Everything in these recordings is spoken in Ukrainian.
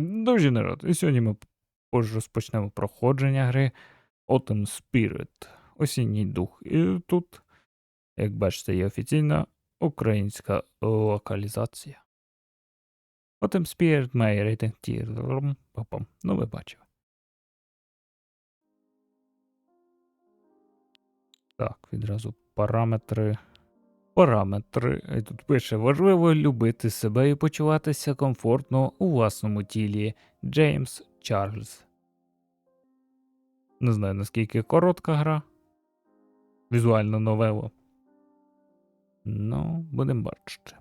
Друзі народ, і сьогодні ми розпочнемо проходження гри Autumn Spirit, осінній дух. І тут, як бачите, є офіційна українська локалізація. Autumn Spirit має рейтинг. Папам. Ну, ви бачили. Так, відразу параметри. Параметри. І Тут пише: важливо любити себе і почуватися комфортно у власному тілі. Джеймс Чарльз. Не знаю, наскільки коротка гра. Візуальна новела. Ну, будемо бачити.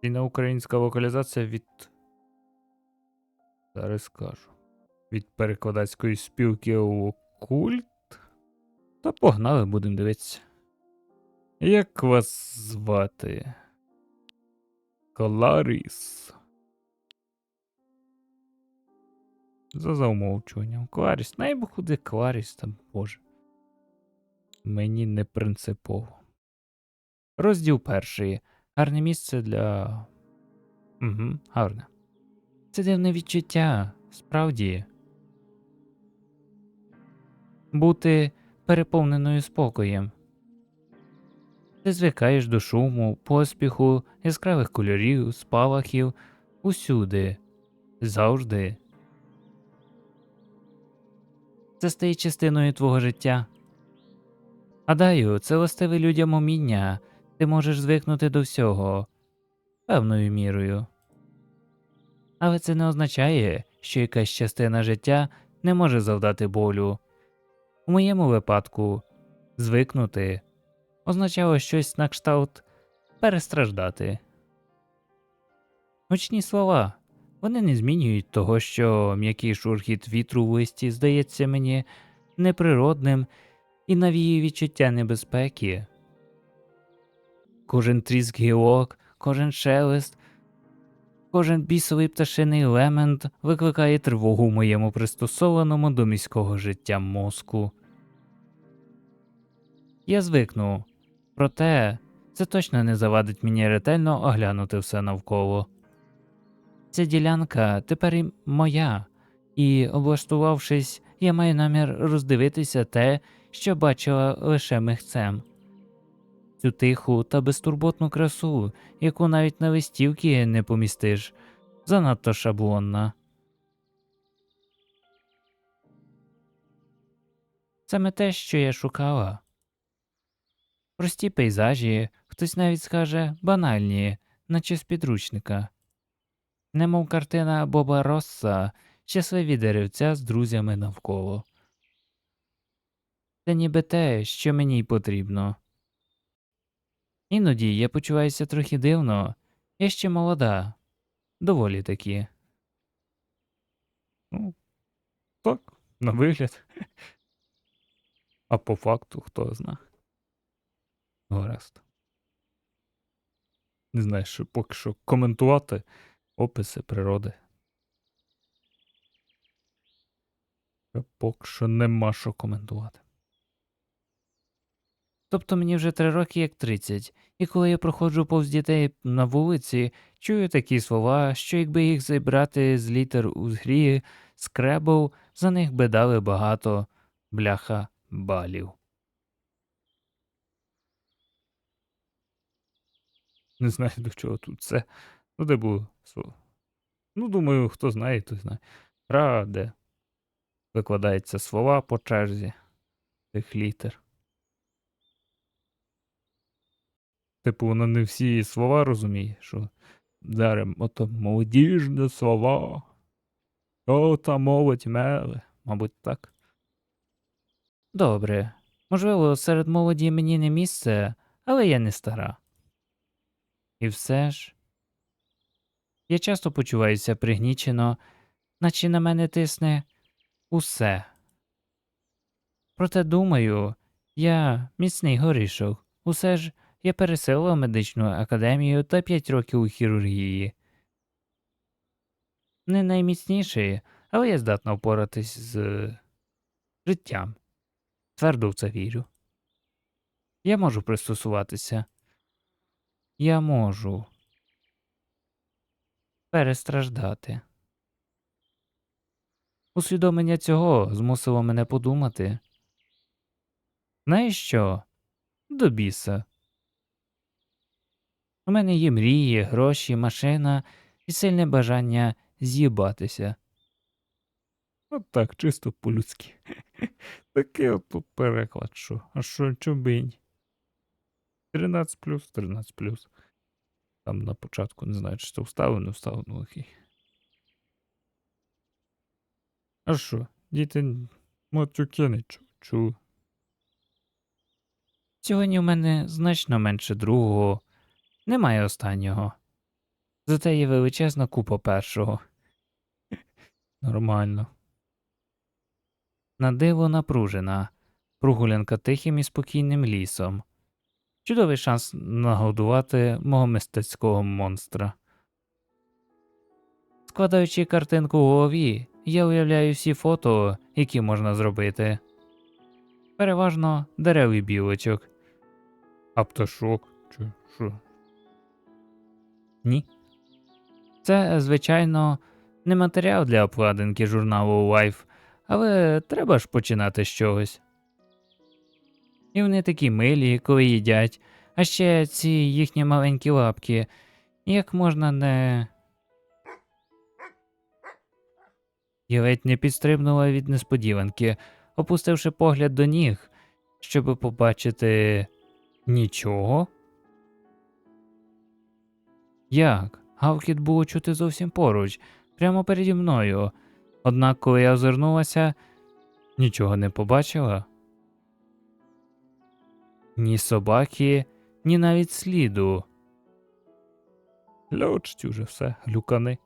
Ціна українська локалізація від. Зараз скажу. Від перекладацької спілки Окульт. Та погнали, будемо дивитися. Як вас звати? Кларіс. За замовчуванням. Кларіс. Най би куди Кларіс там, боже. Мені не принципово. Розділ перший. Гарне місце для. Угу, гарне. Це дивне відчуття, справді. Бути переповненою спокоєм. Ти звикаєш до шуму, поспіху, яскравих кольорів, спалахів усюди, завжди. Це стає частиною твого життя. Гадаю, це властиве людям уміння, ти можеш звикнути до всього певною мірою. Але це не означає, що якась частина життя не може завдати болю. У моєму випадку звикнути означало щось на кшталт перестраждати. Гучні слова. Вони не змінюють того, що м'який шурхіт вітру в листі здається мені неприродним і навіює відчуття небезпеки. Кожен тріск гілок, кожен шелест, кожен бісовий пташиний елемент викликає тривогу в моєму пристосованому до міського життя мозку. Я звикну, проте це точно не завадить мені ретельно оглянути все навколо. Ця ділянка тепер і моя, і, облаштувавшись, я маю намір роздивитися те, що бачила лише михцем. Цю тиху та безтурботну красу, яку навіть на листівки не помістиш, занадто шаблонна. Саме те, що я шукала. Прості пейзажі, хтось навіть скаже банальні, наче з підручника. Немов картина Боба Росса, щасливі деревця з друзями навколо. Це ніби те, що мені й потрібно. Іноді я почуваюся трохи дивно, я ще молода, доволі таки. Ну, так, на вигляд. А по факту хто зна. Гаразд. Не знаю, що поки що коментувати описи природи. Поки що нема що коментувати. Тобто мені вже три роки як 30, і коли я проходжу повз дітей на вулиці, чую такі слова, що якби їх зібрати з літер у грі скребл, за них би дали багато бляха балів. Не знаю, до чого тут це. Ну, де було слово. Ну, думаю, хто знає, той знає. Гра, де викладаються слова по черзі тих літер. Типу, вона не всі слова розуміє, що зараз ото молодіжні слова. О, та молодь меле, мабуть, так. Добре. Можливо, серед молоді мені не місце, але я не стара. І все ж. Я часто почуваюся пригнічено, наче на мене тисне усе. Проте думаю, я міцний горішок, усе ж я переселила медичну академію та 5 років у хірургії. Не найміцніший, але я здатна впоратись з життям. Твердо в це вірю. Я можу пристосуватися. Я можу. перестраждати. Усвідомлення цього змусило мене подумати. Знаєш що? До біса. У мене є мрії, гроші, машина і сильне бажання з'їбатися. От так, чисто по-людськи. Такий от переклад, що. А що чобинь? 13 плюс, 13 плюс. Там на початку не знаю, чи це вставив, не вставив, ну окей. А що, діти матюки не чу- чули. Сьогодні в мене значно менше другого, немає останнього. Зате є величезна купа першого. Нормально. На диво напружена, прогулянка тихим і спокійним лісом. Чудовий шанс нагодувати мого мистецького монстра. Складаючи картинку у голові, я уявляю всі фото, які можна зробити. Переважно дерев і білочок. А пташок чи що? Ні. Це, звичайно, не матеріал для обкладинки журналу Life, але треба ж починати з чогось. І вони такі милі, коли їдять, а ще ці їхні маленькі лапки. Як можна не. Я ледь не підстрибнула від несподіванки, опустивши погляд до ніг, щоб побачити нічого. Як? Гавкіт було чути зовсім поруч, прямо переді мною. Однак, коли я озирнулася, нічого не побачила. Ні собаки, ні навіть сліду. Льочть уже все, глюкани.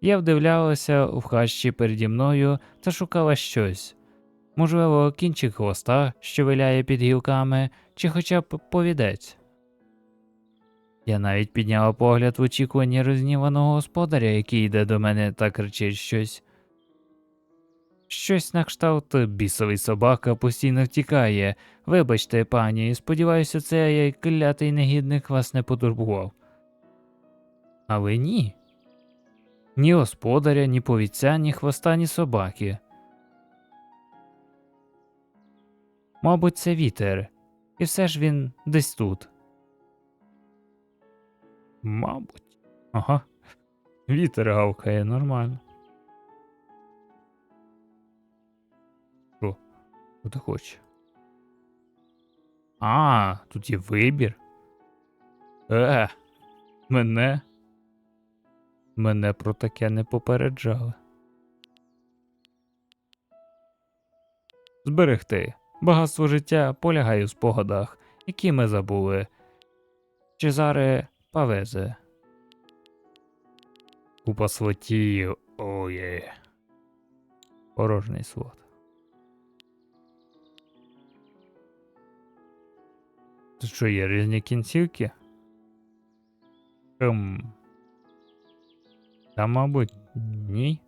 Я вдивлялася в хащі переді мною та шукала щось. Можливо, кінчик хвоста, що виляє під гілками, чи хоча б повідець. Я навіть підняла погляд в очікуванні розніваного господаря, який йде до мене та кричить щось. Щось на кшталт бісовий собака постійно втікає. Вибачте, пані, сподіваюся, цей клятий негідник вас не потурбував. Але ні. Ні господаря, ні повіця, ні хвоста, ні собаки. Мабуть, це вітер, і все ж він десь тут. Мабуть. Ага. Вітер гавкає нормально. Що ти? А, тут є вибір. Е, мене. Мене про таке не попереджали. Зберегти. Багатство життя полягає в спогадах, які ми забули. Чезаре Павезе. Купа слотів. Оє. Порожній слот. Тут що є різні кінцівки? Хм. Та, мабуть, ні.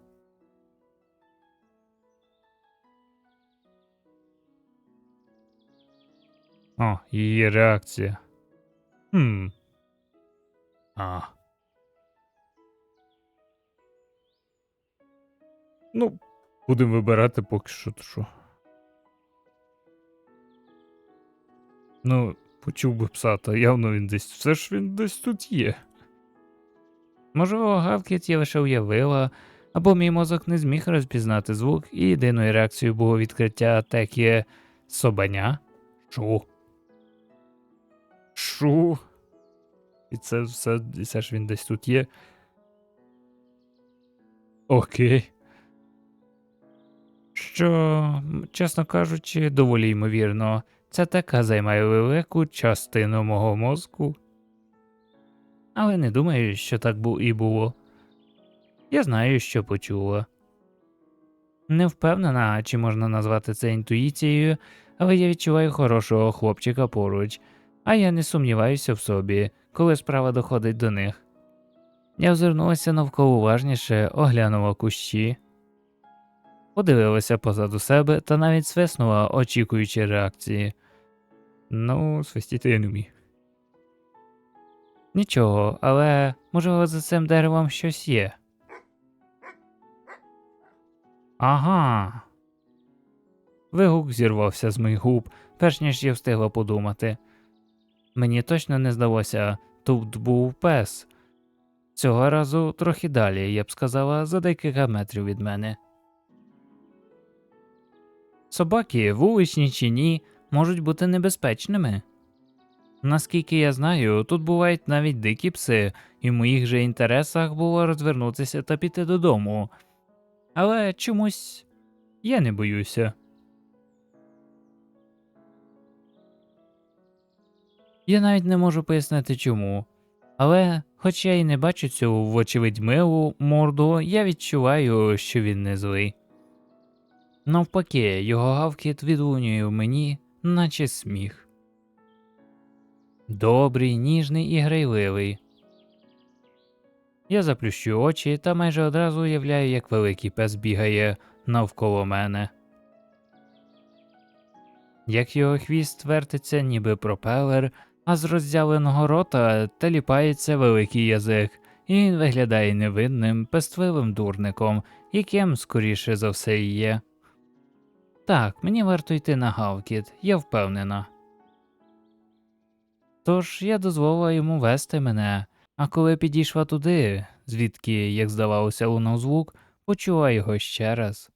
О, її реакція. Хм. А. Ну, будемо вибирати поки що, що. Ну, почув би пса, та явно він десь. Все ж він десь тут є. Можливо, Гавкіт я лише уявила, або мій мозок не зміг розпізнати звук, і єдиною реакцією було відкриття атаки собаня. Шу. Шу. І це все, і все ж він десь тут є. Окей. Що, чесно кажучи, доволі ймовірно, ця така займає велику частину мого мозку. Але не думаю, що так і було. Я знаю, що почула. Не впевнена, чи можна назвати це інтуїцією, але я відчуваю хорошого хлопчика поруч, а я не сумніваюся в собі, коли справа доходить до них. Я озирнулася навколо уважніше, оглянула кущі, подивилася позаду себе та навіть свиснула, очікуючи реакції. Ну, свистіти я не вмію. Нічого, але можливо за цим деревом щось є. Ага. Вигук зірвався з моїх губ, перш ніж я встигла подумати. Мені точно не здалося, тут був пес. Цього разу трохи далі, я б сказала, за декілька метрів від мене. Собаки, вуличні чи ні, можуть бути небезпечними. Наскільки я знаю, тут бувають навіть дикі пси, і в моїх же інтересах було розвернутися та піти додому. Але чомусь я не боюся. Я навіть не можу пояснити чому. Але, хоч я і не бачу цю вочевидь милу морду, я відчуваю, що він не злий. Навпаки, його гавкіт відлунює в мені, наче сміх. Добрий, ніжний і грайливий. Я заплющу очі та майже одразу уявляю, як великий пес бігає навколо мене. Як його хвіст вертиться, ніби пропелер, а з роздяленого рота теліпається великий язик, і він виглядає невинним, пестливим дурником, яким, скоріше за все, є. Так, мені варто йти на гавкіт, я впевнена. Тож я дозволила йому вести мене, а коли підійшла туди, звідки, як здавалося, лунав звук, почула його ще раз.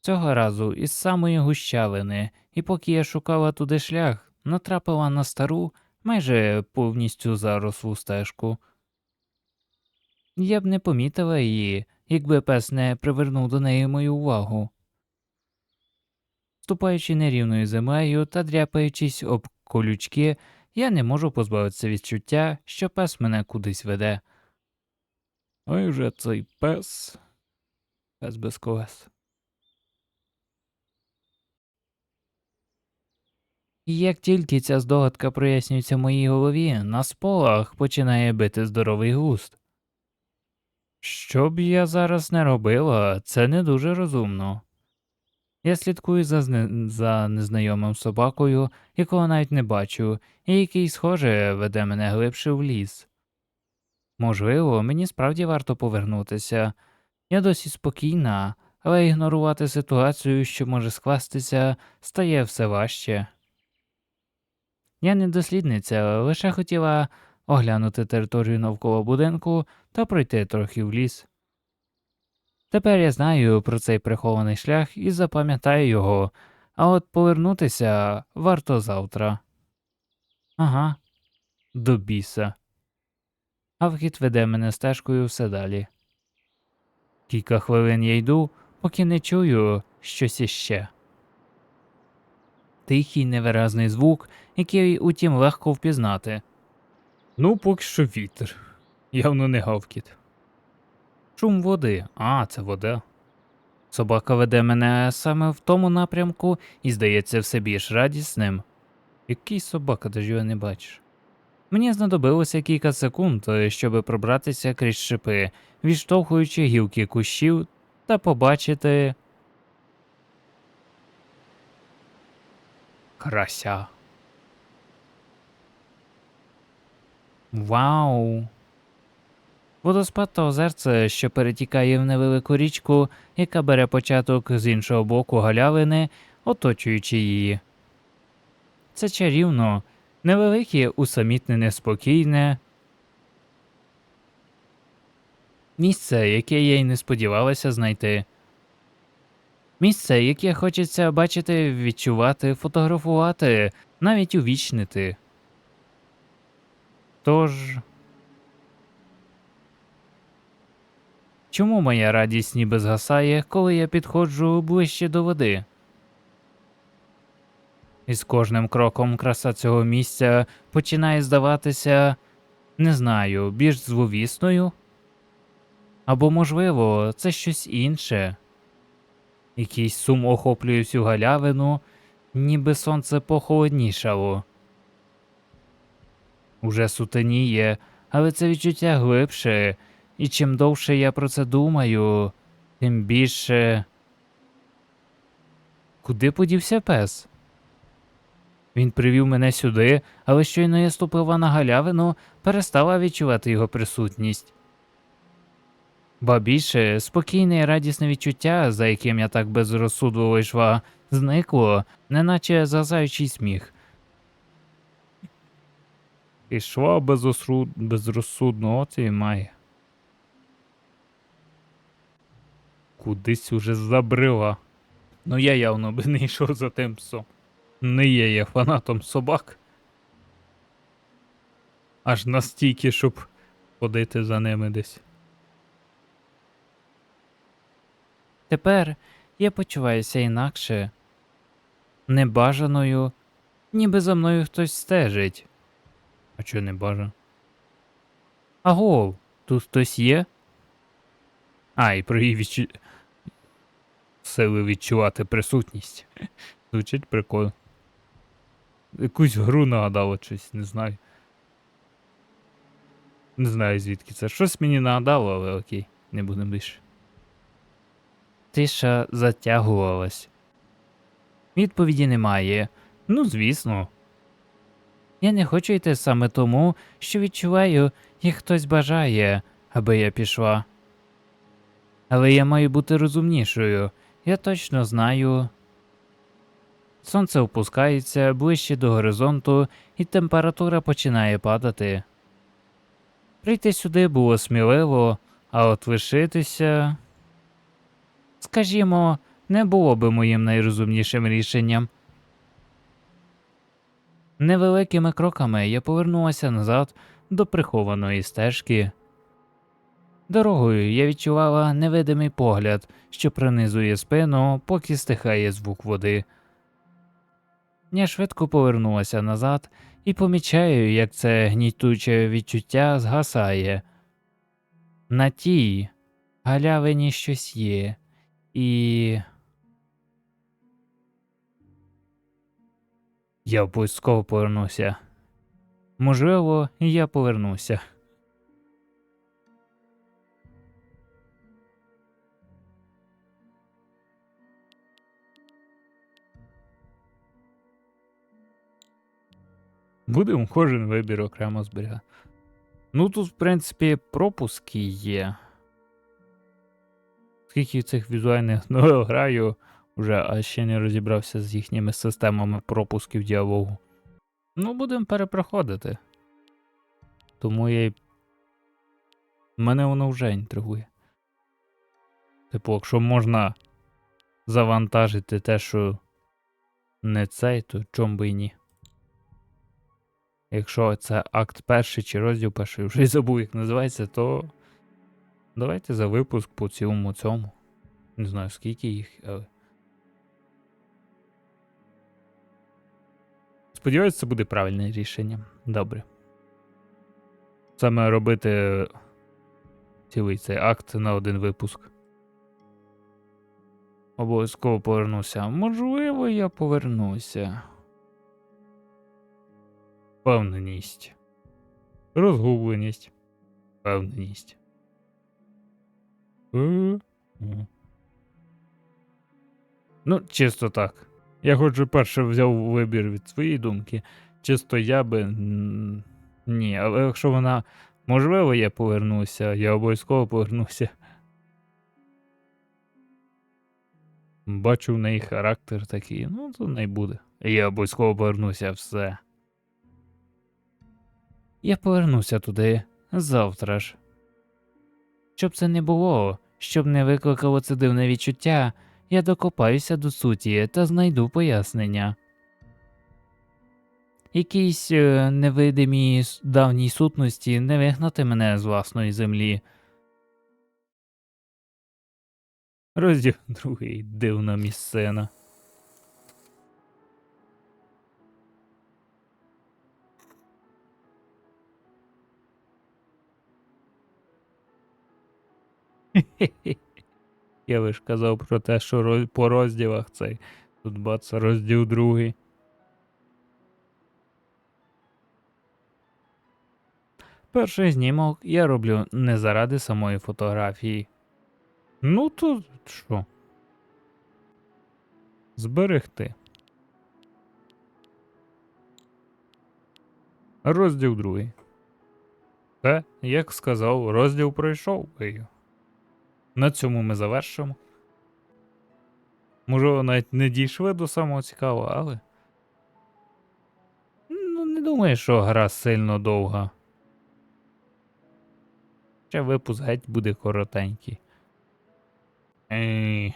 Цього разу із самої гущавини, і поки я шукала туди шлях, натрапила на стару, майже повністю зарослу стежку. Я б не помітила її, якби пес не привернув до неї мою увагу. Ступаючи нерівною землею та дряпаючись об колючки, я не можу позбавитися відчуття, що пес мене кудись веде. Ой же цей пес. Пес без колес. І як тільки ця здогадка прояснюється в моїй голові, на сполах починає бити здоровий густ. Що б я зараз не робила, це не дуже розумно. Я слідкую за, зне... за незнайомим собакою, якого навіть не бачу, і який, схоже, веде мене глибше в ліс. Можливо, мені справді варто повернутися. Я досі спокійна, але ігнорувати ситуацію, що може скластися, стає все важче. Я не дослідниця, лише хотіла оглянути територію навколо будинку та пройти трохи в ліс. Тепер я знаю про цей прихований шлях і запам'ятаю його, а от повернутися варто завтра. Ага, до біса. А вхід веде мене стежкою все далі. Кілька хвилин я йду, поки не чую щось іще. Тихий невиразний звук, який, утім, легко впізнати. Ну, поки що вітер. Явно не гавкіт. Шум води. А, це вода. Собака веде мене саме в тому напрямку і здається все більш радісним. Який собака, ти ж його не бачиш? Мені знадобилося кілька секунд, щоб пробратися крізь шипи, відштовхуючи гілки кущів та побачити. Крася. Вау. Водоспад та озерце, що перетікає в невелику річку, яка бере початок з іншого боку галявини, оточуючи її. Це чарівно, невелике, усамітнене, спокійне. Місце, яке я й не сподівалася знайти. Місце, яке хочеться бачити, відчувати, фотографувати, навіть увічнити. Тож. Чому моя радість ніби згасає, коли я підходжу ближче до води? І з кожним кроком краса цього місця починає здаватися, не знаю, більш зловісною? Або, можливо, це щось інше. Якийсь сум охоплює всю галявину, ніби сонце похолоднішало. Уже сутеніє, але це відчуття глибше, і чим довше я про це думаю, тим більше. Куди подівся пес? Він привів мене сюди, але щойно я ступила на галявину, перестала відчувати його присутність. Ба більше, спокійне і радісне відчуття, за яким я так безрозсудливо йшла, зникло, неначе зазаючий сміх. Ішла безосру... безрозсудно, оце і має. Кудись уже забрила. Ну я явно би не йшов за тим псом. Не є я фанатом собак. Аж настільки, щоб ходити за ними десь. Тепер я почуваюся інакше. Небажаною, ніби за мною хтось стежить. А чого не бажано? Агов, тут хтось є? А, і про її відчу... сили відчувати присутність. Звучить прикольно. Якусь гру нагадало щось, не знаю. Не знаю звідки це. Щось мені нагадало, але окей, не будемо більше. Тиша затягувалась. Відповіді немає. Ну, звісно. Я не хочу йти саме тому, що відчуваю, як хтось бажає, аби я пішла. Але я маю бути розумнішою. Я точно знаю. Сонце опускається ближче до горизонту, і температура починає падати. Прийти сюди було сміливо, а от лишитися. Скажімо, не було би моїм найрозумнішим рішенням. Невеликими кроками я повернулася назад до прихованої стежки. Дорогою я відчувала невидимий погляд, що пронизує спину, поки стихає звук води. Я швидко повернулася назад і помічаю, як це гнітуче відчуття згасає. На тій галявині щось є, і. Я обов'язково повернуся. Можливо, я повернуся. Будемо кожен вибір окремо зберігати. Ну тут, в принципі, пропуски є. Скільки цих візуальних новел граю, вже а ще не розібрався з їхніми системами пропусків діалогу. Ну, будемо перепроходити. Тому я й. Мене воно вже інтригує. Типу, якщо можна завантажити те, що не цей, то чом би і ні. Якщо це акт перший чи розділ перший, вже й забув, як називається, то давайте за випуск по цілому цьому. Не знаю скільки їх, але. Сподіваюся, це буде правильне рішення. Добре. Саме робити цілий цей акт на один випуск. Обов'язково повернуся. Можливо, я повернуся. Впевненість. Розгубленість. Впевненість. Е. Ну, чисто так. Я хоч перше взяв вибір від своєї думки. Чисто я би. Ні, але якщо вона. Можливо, я повернуся, я обов'язково повернуся. Бачу в неї характер такий, ну то не буде. Я обов'язково повернуся все. Я повернуся туди завтра ж. Щоб це не було, щоб не викликало це дивне відчуття, я докопаюся до суті та знайду пояснення. Якійсь е, невидимій с- давній сутності не вигнати мене з власної землі. Розділ другий дивна місцина. Я лиш казав про те, що по розділах цей. Тут бац, розділ другий. Перший знімок я роблю не заради самої фотографії. Ну то що? Зберегти. Розділ другий. Те, як сказав, розділ пройшов. На цьому ми завершимо. Може, навіть не дійшли до самого цікавого, але. Ну, не думаю, що гра сильно довга. Ще випуск геть буде коротенький. Ей.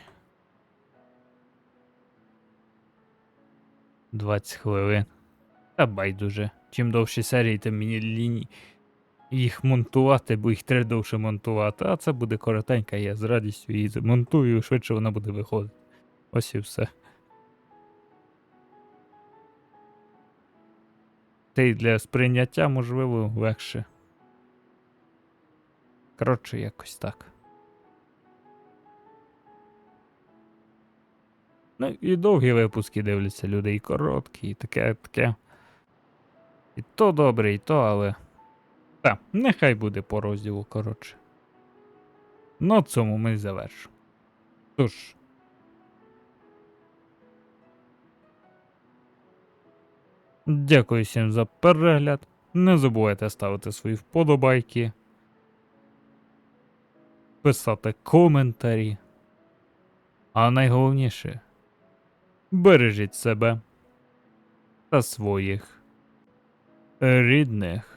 20 хвилин. Та байдуже. Чим довші серії, тим мені ліній їх монтувати, бо їх треба довше монтувати. А це буде коротенька, я з радістю її монтую, і швидше вона буде виходити. Ось і все. Та й для сприйняття, можливо, легше. Коротше, якось так. Ну, і довгі випуски дивляться люди, і короткі, і таке, таке. І то добре, і то, але. Та, нехай буде по розділу, коротше. На цьому ми завершимо. Тож. Дякую всім за перегляд. Не забувайте ставити свої вподобайки, писати коментарі. А найголовніше бережіть себе та своїх рідних.